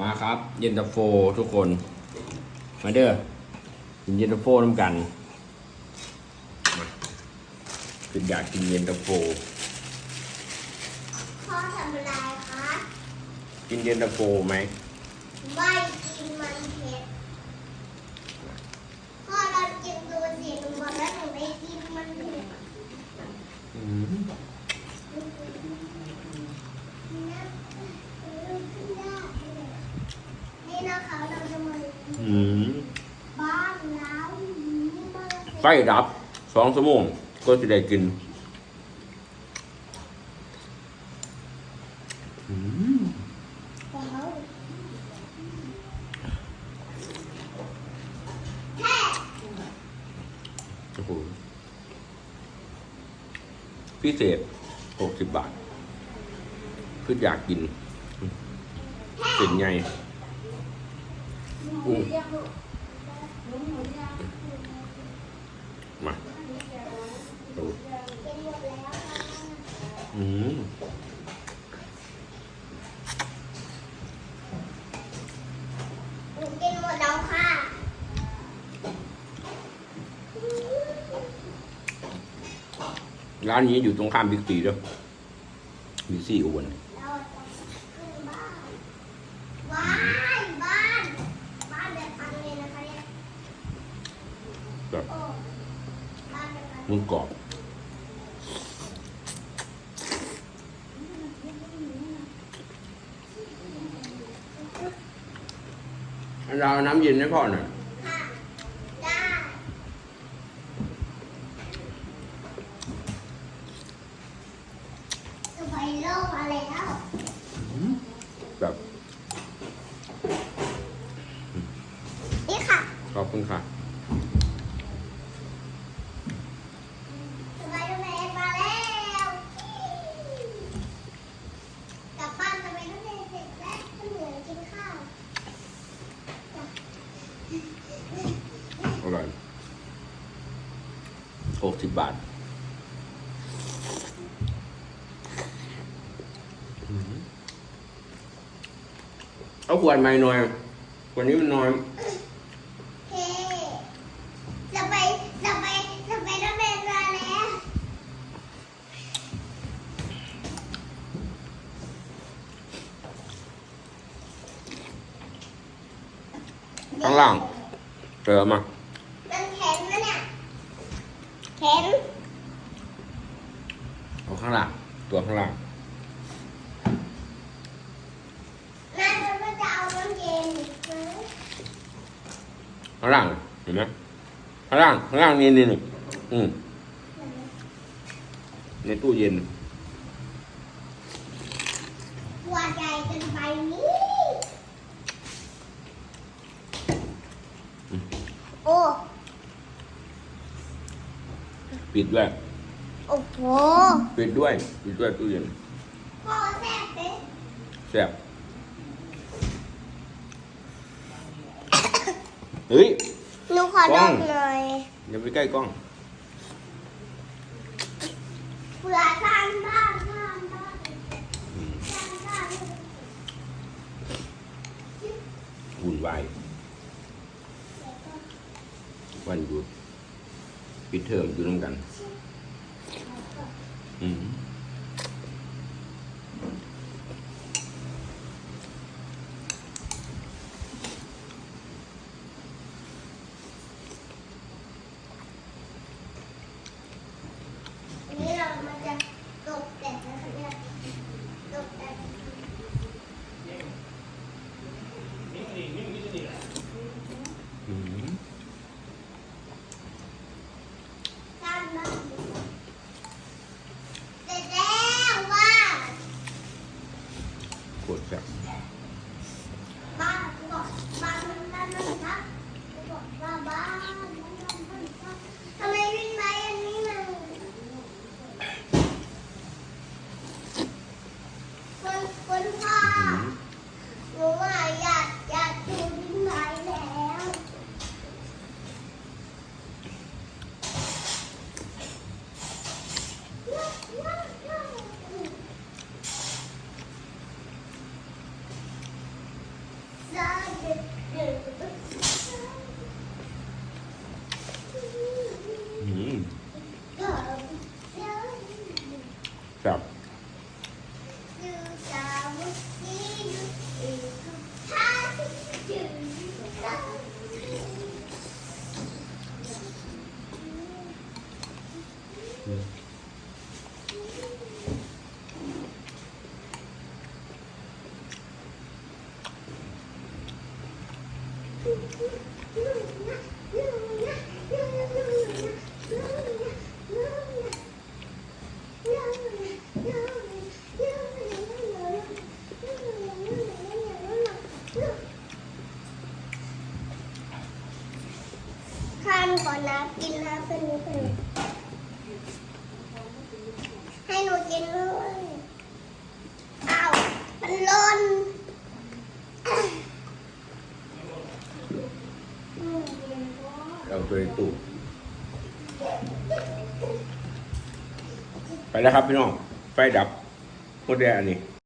มาครับ เย็นตาโฟทุกคน มาเด้อกินเย็นตาโฟน้ำกันมาคืออยากกินเย็นตาโฟพ่อทำอะไรคะกินเย็นตาโฟไหมไม่กินมันเผ็ดพ่อเรากินดูสิหนูบอกแล้วหนูไม่กินมันเผ็ด อืม นี่นะคะเราจะมา อืม บ้านแล้วบ้าน ไฟดับสองชั่วโมงก็จะได้กินโอ้โหพิเศษหกสิบบาทคืออยากกิน เป็นไงอื มมาดูกินหมดแล้วค่ะอืมหนูกินหมดแล้วค่ะร้านนี้อยู่ตรงข้ามบิ๊กซีด้วยบิ๊กซีอุบลเราจะขึ้นบ้านว้ายบ้าน บ้านแบบอันเลยนะคะเนี่ย แบบ โอ้ บ้านแบบอันมึงกรอบเราเอาน้ำเย็นให้พ่อหน่อยค่ะได้จะไปโลกมาแล้วแบบนี่ค่ะ ขอบคุณค่ะ สไปเดอร์แมนมาแล้วกลับบ้านสไปเดอร์แมนเสร็จแล้วก็เหลือกินข้าว อร่อย หกสิบบาทอืมเอาขวดใหม่หน่อยขวดนี้มันน้อยเฮ้สไปสไปสไปเดอร์แมนมาแล้วข้างล่างเจอมา มันแข็งนะเนี่ยแข็ง เอาข้างล่างตัวข้างล่างน่าจะไม่จะเอาน้ำเย็นไหมข้างล่างเห็นไหมข้างล่างข้างล่างนี่นี่นี่อืมในตู้เย็นหัวใจเกันไปนี่อืมโอ้ ปิดด้วย โอ้โหปิดด้วยปิดด้วยตู้เย็นพ่อแซ่บเลยแซ่บเฮ้ย หนูขอดมหน่อยอย่าไปใกล้กล้องเผื่อสร้างบ้านสร้างบ้านอืมสร้างบ้านวุ่นวายวันหยุดปิดเทอมอยู่ร่วมกัน กดแบบทำไมวิ่งไม้ ข้ามก่อนนะกินนะเป็นเป็น ให้หนูกินด้วยอ้าวมันหล่นเอาตัวในตู้ไปแล้วครับพี่น้อง ไฟดับหมดแล้วอันนี้